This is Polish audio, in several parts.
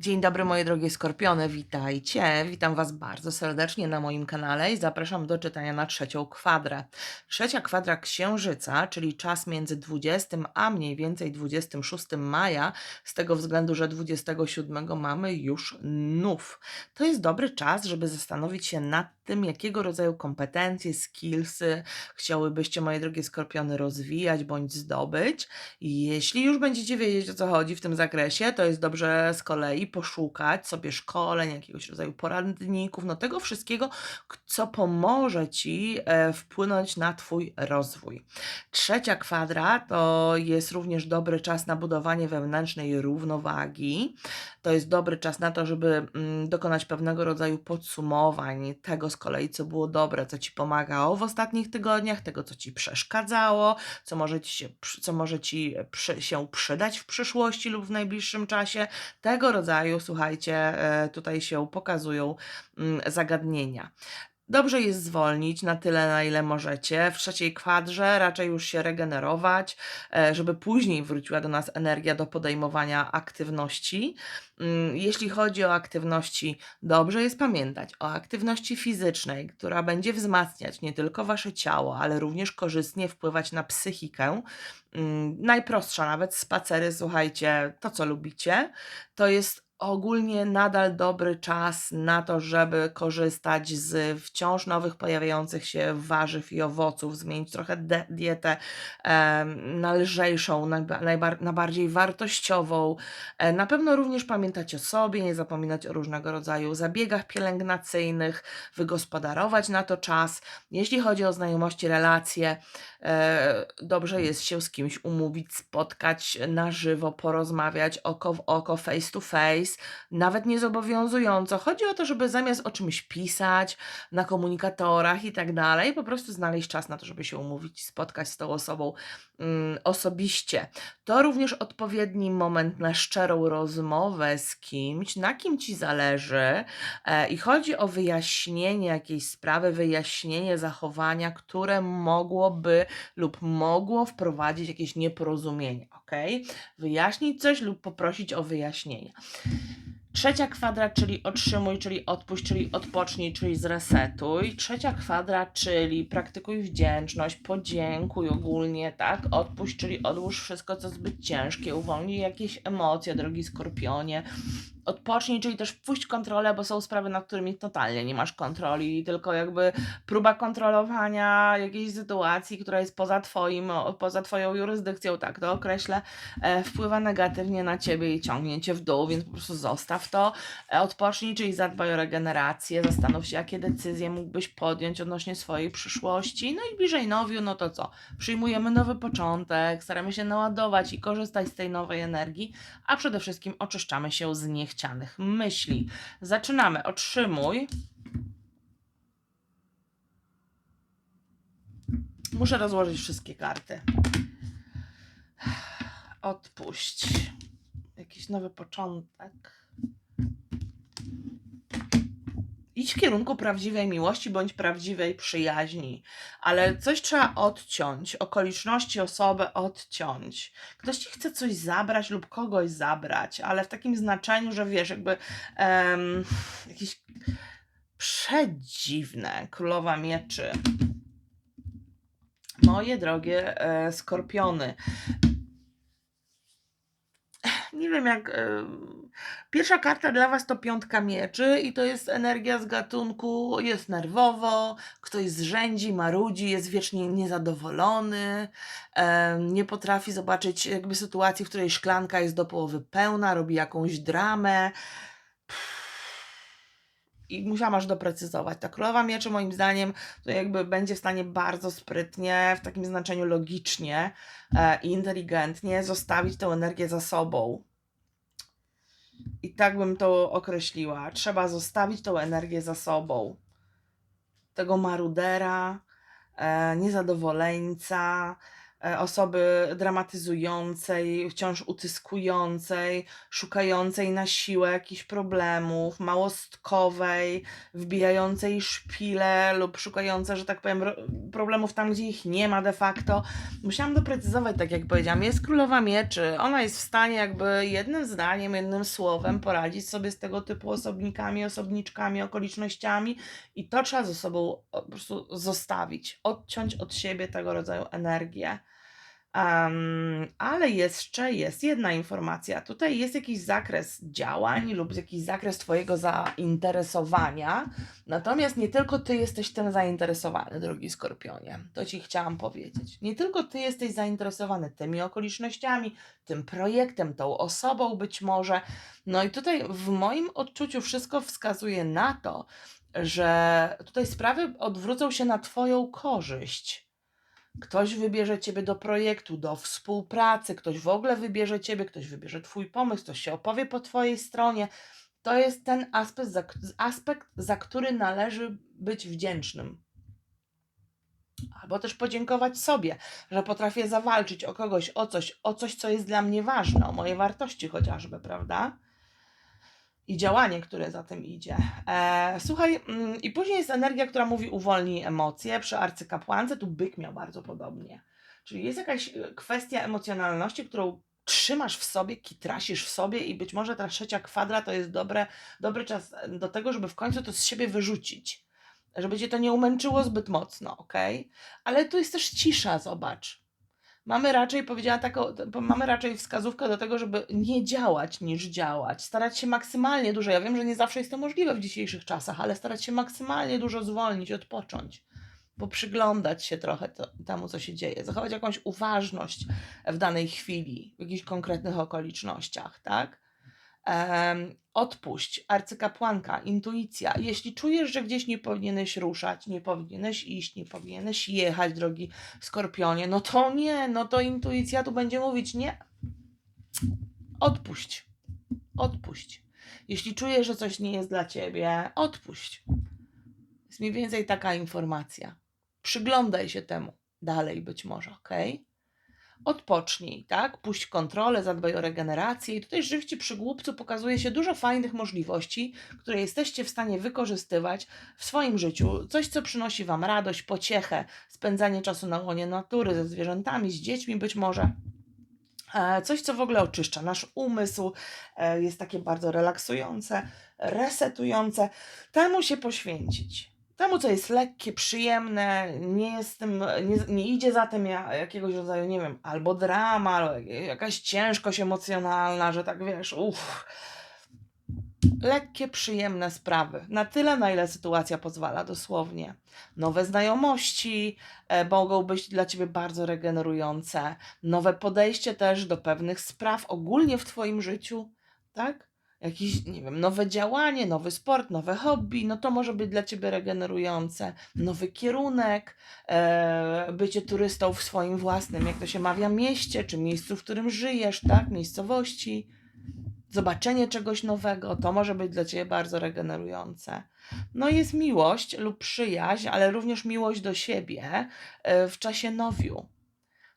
Dzień dobry moje drogie skorpiony, witajcie. Witam Was bardzo serdecznie na moim kanale i zapraszam do czytania na trzecią kwadrę. Trzecia kwadra księżyca, czyli czas między 20 a mniej więcej 26 maja, z tego względu, że 27 mamy już nów. To jest dobry czas, żeby zastanowić się nad tym, jakiego rodzaju kompetencje, skillsy chciałybyście, moje drogie skorpiony, rozwijać bądź zdobyć. Jeśli już będziecie wiedzieć o co chodzi w tym zakresie, to jest dobrze z kolei poszukać sobie szkoleń, jakiegoś rodzaju poradników, no tego wszystkiego, co pomoże Ci e, wpłynąć na Twój rozwój. Trzecia kwadra to jest również dobry czas na budowanie wewnętrznej równowagi. To jest dobry czas na to, żeby mm, dokonać pewnego rodzaju podsumowań tego z kolei, co było dobre, co Ci pomagało w ostatnich tygodniach, tego, co Ci przeszkadzało, co może Ci się, co może ci przy, się przydać w przyszłości lub w najbliższym czasie. Tego rodzaju, słuchajcie, e, tutaj się pokazują mm, zagadnienia. Dobrze jest zwolnić na tyle, na ile możecie. W trzeciej kwadrze raczej już się regenerować, e, żeby później wróciła do nas energia do podejmowania aktywności. Mm, Jeśli chodzi o aktywności, dobrze jest pamiętać o aktywności fizycznej, która będzie wzmacniać nie tylko wasze ciało, ale również korzystnie wpływać na psychikę. Mm, Najprostsza nawet spacery, słuchajcie, to co lubicie, to jest ogólnie nadal dobry czas na to, żeby korzystać z wciąż nowych pojawiających się warzyw i owoców, zmienić trochę dietę em, na lżejszą, na, na bardziej wartościową. E, Na pewno również pamiętać o sobie, nie zapominać o różnego rodzaju zabiegach pielęgnacyjnych, wygospodarować na to czas. Jeśli chodzi o znajomości, relacje, e, dobrze jest się z kimś umówić, spotkać na żywo, porozmawiać oko w oko, face to face, nawet nie zobowiązująco. Chodzi o to, żeby zamiast o czymś pisać na komunikatorach i tak dalej, po prostu znaleźć czas na to, żeby się umówić, spotkać z tą osobą mm, osobiście. To również odpowiedni moment na szczerą rozmowę z kimś, na kim ci zależy e, i chodzi o wyjaśnienie jakiejś sprawy, wyjaśnienie zachowania, które mogłoby lub mogło wprowadzić jakieś nieporozumienie, ok? Wyjaśnić coś lub poprosić o wyjaśnienie. Trzecia kwadra, czyli otrzymuj, czyli odpuść, czyli odpocznij, czyli zresetuj. Trzecia kwadra, czyli praktykuj wdzięczność, podziękuj ogólnie, tak? Odpuść, czyli odłóż wszystko, co zbyt ciężkie, uwolnij jakieś emocje, drogi skorpionie. Odpocznij, czyli też wpuść kontrolę, bo są sprawy, nad którymi totalnie nie masz kontroli, tylko jakby próba kontrolowania jakiejś sytuacji, która jest poza twoim, poza twoją jurysdykcją, tak to określę, e, wpływa negatywnie na ciebie i ciągnie cię w dół, więc po prostu zostaw to. E, Odpocznij, czyli zadbaj o regenerację, zastanów się, jakie decyzje mógłbyś podjąć odnośnie swojej przyszłości. No i bliżej nowiu, no to co? Przyjmujemy nowy początek, staramy się naładować i korzystać z tej nowej energii, a przede wszystkim oczyszczamy się z niechcianych myśli. Zaczynamy. Otrzymuj. Muszę rozłożyć wszystkie karty. Odpuść. Jakiś nowy początek. Idź w kierunku prawdziwej miłości bądź prawdziwej przyjaźni, ale coś trzeba odciąć, okoliczności, osobę odciąć. Ktoś ci chce coś zabrać lub kogoś zabrać, ale w takim znaczeniu, że wiesz, jakby em, jakieś przedziwne królowa mieczy. Moje drogie e, skorpiony, nie wiem jak. em, Pierwsza karta dla Was to piątka mieczy i to jest energia z gatunku, jest nerwowo, ktoś zrzędzi, marudzi, jest wiecznie niezadowolony, nie potrafi zobaczyć jakby sytuacji, w której szklanka jest do połowy pełna, robi jakąś dramę. I musiałam aż doprecyzować. Ta królowa mieczy moim zdaniem to jakby będzie w stanie bardzo sprytnie, w takim znaczeniu logicznie e, i inteligentnie zostawić tę energię za sobą. I tak bym to określiła. Trzeba zostawić tą energię za sobą. Tego marudera, e, niezadowoleńca, osoby dramatyzującej, wciąż utyskującej, szukającej na siłę jakichś problemów, małostkowej, wbijającej szpile lub szukającej, że tak powiem, ro- problemów tam, gdzie ich nie ma de facto. Musiałam doprecyzować, tak jak powiedziałam, jest królowa mieczy, ona jest w stanie jakby jednym zdaniem, jednym słowem poradzić sobie z tego typu osobnikami, osobniczkami, okolicznościami i to trzeba ze sobą po prostu zostawić, odciąć od siebie tego rodzaju energię. Em, ale jeszcze jest jedna informacja. Tutaj jest jakiś zakres działań lub jakiś zakres Twojego zainteresowania. Natomiast nie tylko Ty jesteś tym zainteresowany, drogi skorpionie. To Ci chciałam powiedzieć. Nie tylko Ty jesteś zainteresowany tymi okolicznościami, tym projektem, tą osobą być może. No i tutaj w moim odczuciu wszystko wskazuje na to, że tutaj sprawy odwrócą się na Twoją korzyść. Ktoś wybierze Ciebie do projektu, do współpracy, ktoś w ogóle wybierze Ciebie, ktoś wybierze Twój pomysł, ktoś się opowie po Twojej stronie. To jest ten aspekt, za, aspekt, za który należy być wdzięcznym. Albo też podziękować sobie, że potrafię zawalczyć o kogoś, o coś, o coś, co jest dla mnie ważne, o moje wartości chociażby, prawda? I działanie, które za tym idzie. E, słuchaj, mm, i później jest energia, która mówi uwolnij emocje. Przy arcykapłance tu byk miał bardzo podobnie. Czyli jest jakaś e, kwestia emocjonalności, którą trzymasz w sobie, kitrasisz w sobie i być może ta trzecia kwadra to jest dobre, dobry czas do tego, żeby w końcu to z siebie wyrzucić. Żeby cię to nie umęczyło zbyt mocno, ok? Ale tu jest też cisza, zobacz mamy raczej, powiedziała taką, mamy raczej wskazówkę do tego, żeby nie działać niż działać. Starać się maksymalnie dużo. Ja wiem, że nie zawsze jest to możliwe w dzisiejszych czasach, ale starać się maksymalnie dużo zwolnić, odpocząć. Poprzyglądać się trochę to, temu, co się dzieje, zachować jakąś uważność w danej chwili, w jakichś konkretnych okolicznościach, tak? Odpuść, arcykapłanka, intuicja. Jeśli czujesz, że gdzieś nie powinieneś ruszać, nie powinieneś iść, nie powinieneś jechać, drogi skorpionie, no to nie, no to intuicja tu będzie mówić nie. Odpuść. Odpuść. Jeśli czujesz, że coś nie jest dla ciebie, odpuść. Jest mniej więcej taka informacja. Przyglądaj się temu dalej być może, ok? Odpocznij, tak? Puść kontrolę, zadbaj o regenerację. I tutaj żywci przy głupcu pokazuje się dużo fajnych możliwości, które jesteście w stanie wykorzystywać w swoim życiu. Coś, co przynosi Wam radość, pociechę, spędzanie czasu na łonie natury, ze zwierzętami, z dziećmi być może. E, Coś, co w ogóle oczyszcza nasz umysł, e, jest takie bardzo relaksujące, resetujące. Temu się poświęcić temu, co jest lekkie, przyjemne, nie jest tym, nie, nie idzie za tym ja- jakiegoś rodzaju, nie wiem, albo drama, albo jak- jakaś ciężkość emocjonalna, że tak wiesz, uff. Lekkie, przyjemne sprawy. Na tyle, na ile sytuacja pozwala, dosłownie. Nowe znajomości e, mogą być dla ciebie bardzo regenerujące. Nowe podejście też do pewnych spraw ogólnie w twoim życiu, tak? Jakieś, nie wiem, nowe działanie, nowy sport, nowe hobby, no to może być dla ciebie regenerujące. Nowy kierunek, e, bycie turystą w swoim własnym, jak to się mawia, mieście, czy miejscu, w którym żyjesz, tak, miejscowości. Zobaczenie czegoś nowego, to może być dla ciebie bardzo regenerujące. No jest miłość lub przyjaźń, ale również miłość do siebie e, w czasie nowiu.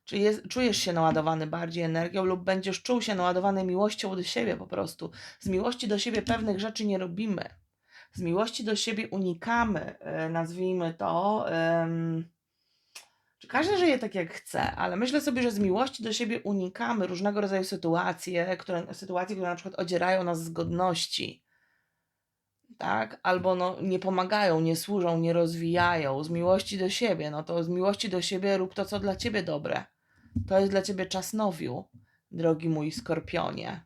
Czy jest, czujesz się naładowany bardziej energią, lub będziesz czuł się naładowany miłością do siebie po prostu. Z miłości do siebie pewnych rzeczy nie robimy. Z miłości do siebie unikamy, e, nazwijmy to. em, czy każdy żyje tak jak chce, ale myślę sobie, że z miłości do siebie unikamy różnego rodzaju sytuacji, które, sytuacji, które na przykład odzierają nas z godności. Tak? Albo no, nie pomagają, nie służą, nie rozwijają. Z miłości do siebie, no to z miłości do siebie rób to, co dla ciebie dobre. To jest dla ciebie czas nowiu, drogi mój skorpionie.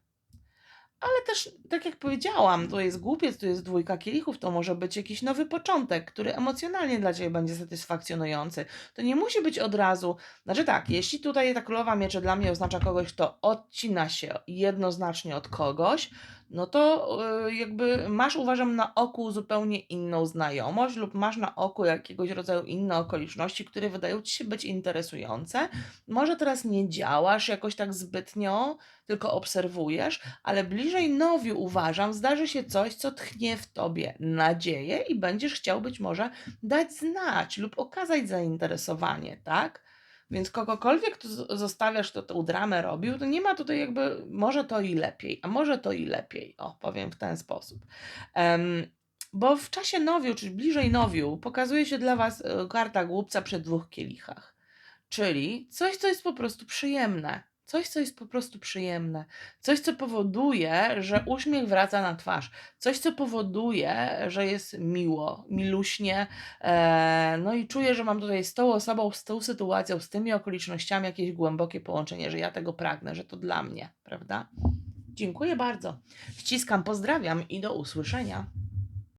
Ale też, tak jak powiedziałam, to jest głupiec, to jest dwójka kielichów, to może być jakiś nowy początek, który emocjonalnie dla ciebie będzie satysfakcjonujący. To nie musi być od razu. Znaczy tak, jeśli tutaj ta królowa miecze dla mnie oznacza kogoś, kto odcina się jednoznacznie od kogoś, no to y, jakby masz, uważam, na oku zupełnie inną znajomość lub masz na oku jakiegoś rodzaju inne okoliczności, które wydają ci się być interesujące. Może teraz nie działasz jakoś tak zbytnio, tylko obserwujesz, ale bliżej nowiu uważam, zdarzy się coś, co tchnie w tobie nadzieję i będziesz chciał być może dać znać lub okazać zainteresowanie, tak? Więc kogokolwiek tu zostawiasz, kto tą dramę robił, to nie ma tutaj jakby, może to i lepiej, a może to i lepiej. O, powiem w ten sposób. Em, bo w czasie nowiu, czyli bliżej nowiu, pokazuje się dla Was e, karta głupca przy dwóch kielichach. Czyli coś, co jest po prostu przyjemne. Coś, co jest po prostu przyjemne. Coś, co powoduje, że uśmiech wraca na twarz. Coś, co powoduje, że jest miło, miluśnie. E, no i czuję, że mam tutaj z tą osobą, z tą sytuacją, z tymi okolicznościami jakieś głębokie połączenie, że ja tego pragnę, że to dla mnie, prawda? Dziękuję bardzo. Ściskam, pozdrawiam i do usłyszenia.